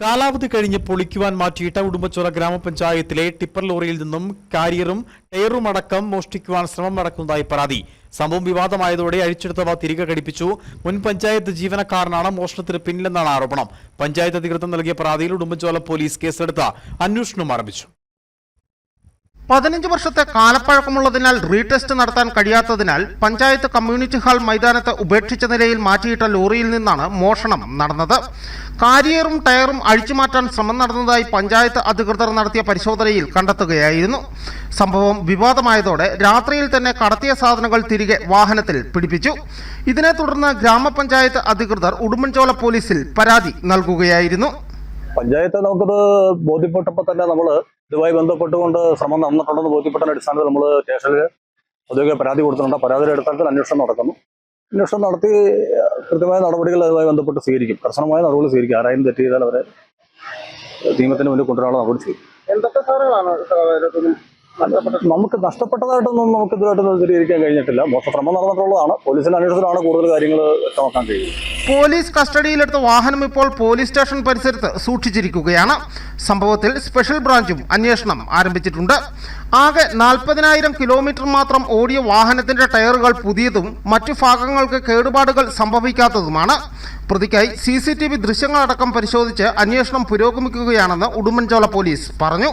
കാലാവധി കഴിഞ്ഞ് പൊളിക്കുവാൻ മാറ്റിയിട്ട ഉടുമ്പച്ചോല ഗ്രാമപഞ്ചായത്തിലെ ടിപ്പർ ലോറിയിൽ നിന്നും കാരിയറും ടയറും അടക്കം മോഷ്ടിക്കുവാൻ ശ്രമം നടക്കുന്നതായി പരാതി. സംഭവം വിവാദമായതോടെ അഴിച്ചെടുത്തവ തിരികെ ഘടിപ്പിച്ചു. മുൻ പഞ്ചായത്ത് ജീവനക്കാരനാണ് മോഷണത്തിന് പിന്നിലെന്നാണ് ആരോപണം. പഞ്ചായത്ത് അധികൃതർ നൽകിയ പരാതിയിൽ ഉടുമ്പച്ചോല പോലീസ് കേസെടുത്ത് അന്വേഷണം ആരംഭിച്ചു. പതിനഞ്ച് വർഷത്തെ കാലപ്പഴക്കമുള്ളതിനാൽ റീടെസ്റ്റ് നടത്താൻ കഴിയാത്തതിനാൽ പഞ്ചായത്ത് കമ്മ്യൂണിറ്റി ഹാൾ മൈതാനത്ത് ഉപേക്ഷിച്ച നിലയിൽ മാറ്റിയിട്ട ലോറിയിൽ നിന്നാണ് മോഷണം നടന്നത്. കാരിയറും ടയറും അഴിച്ചുമാറ്റാൻ ശ്രമം നടന്നതായി പഞ്ചായത്ത് അധികൃതർ നടത്തിയ പരിശോധനയിൽ കണ്ടെത്തുകയായിരുന്നു. സംഭവം വിവാദമായതോടെ രാത്രിയിൽ തന്നെ കടത്തിയ സാധനങ്ങൾ തിരികെ വാഹനത്തിൽ പിടിപ്പിച്ചു. ഇതിനെ തുടർന്ന് ഗ്രാമപഞ്ചായത്ത് അധികൃതർ ഉടുമ്പൻചോല പോലീസിൽ പരാതി നൽകുകയായിരുന്നു. പഞ്ചായത്ത് നമുക്കത് ബോധ്യപ്പെട്ടപ്പോൾ തന്നെ നമ്മൾ ഇതുമായി ബന്ധപ്പെട്ടുകൊണ്ട് ശ്രമം നടന്നിട്ടുണ്ടെന്ന് ബോധ്യപ്പെട്ട അടിസ്ഥാനത്തിൽ നമ്മൾ സ്റ്റേഷനിൽ ഔദ്യോഗിക പരാതി കൊടുത്തിട്ടുണ്ട്. പരാതിയുടെ അടിസ്ഥാനത്തിൽ അന്വേഷണം നടക്കുന്നു. അന്വേഷണം നടത്തി കൃത്യമായ നടപടികൾ അതുമായി ബന്ധപ്പെട്ട് സ്വീകരിക്കും. കർശനമായ നടപടികൾ സ്വീകരിക്കും. ആരായും തെറ്റ് ചെയ്താൽ അവരെ നിയമത്തിന് മുന്നിൽ കൊണ്ടുവരാനുള്ള നടപടി സ്വീകരിക്കും. എന്തൊക്കെ സാധനങ്ങളാണ് നമുക്ക് നഷ്ടപ്പെട്ടതായിട്ടൊന്നും നമുക്ക് ഇതുമായിട്ട് സ്ഥിരീകരിക്കാൻ കഴിഞ്ഞിട്ടില്ല. മോശശ്രമം നടന്നിട്ടുള്ളതാണ്. പോലീസിന്റെ അന്വേഷണത്തിലാണ് കൂടുതൽ കാര്യങ്ങൾ വ്യക്തമാക്കാൻ കഴിയുന്നത്. പോലീസ് കസ്റ്റഡിയിലെടുത്ത വാഹനം ഇപ്പോൾ പോലീസ് സ്റ്റേഷൻ പരിസരത്ത് സൂക്ഷിച്ചിരിക്കുകയാണ്. സംഭവത്തിൽ സ്പെഷ്യൽ ബ്രാഞ്ചും അന്വേഷണം ആരംഭിച്ചിട്ടുണ്ട്. ആകെ നാൽപ്പതിനായിരം കിലോമീറ്റർ മാത്രം ഓടിയ വാഹനത്തിന്റെ ടയറുകൾ പുതിയതും മറ്റു ഭാഗങ്ങൾക്ക് കേടുപാടുകൾ സംഭവിക്കാത്തതുമാണ്. പ്രതിക്കായി സി സി ടി വി ദൃശ്യങ്ങളടക്കം പരിശോധിച്ച് അന്വേഷണം പുരോഗമിക്കുകയാണെന്ന് ഉടുമ്പൻചോല പോലീസ് പറഞ്ഞു.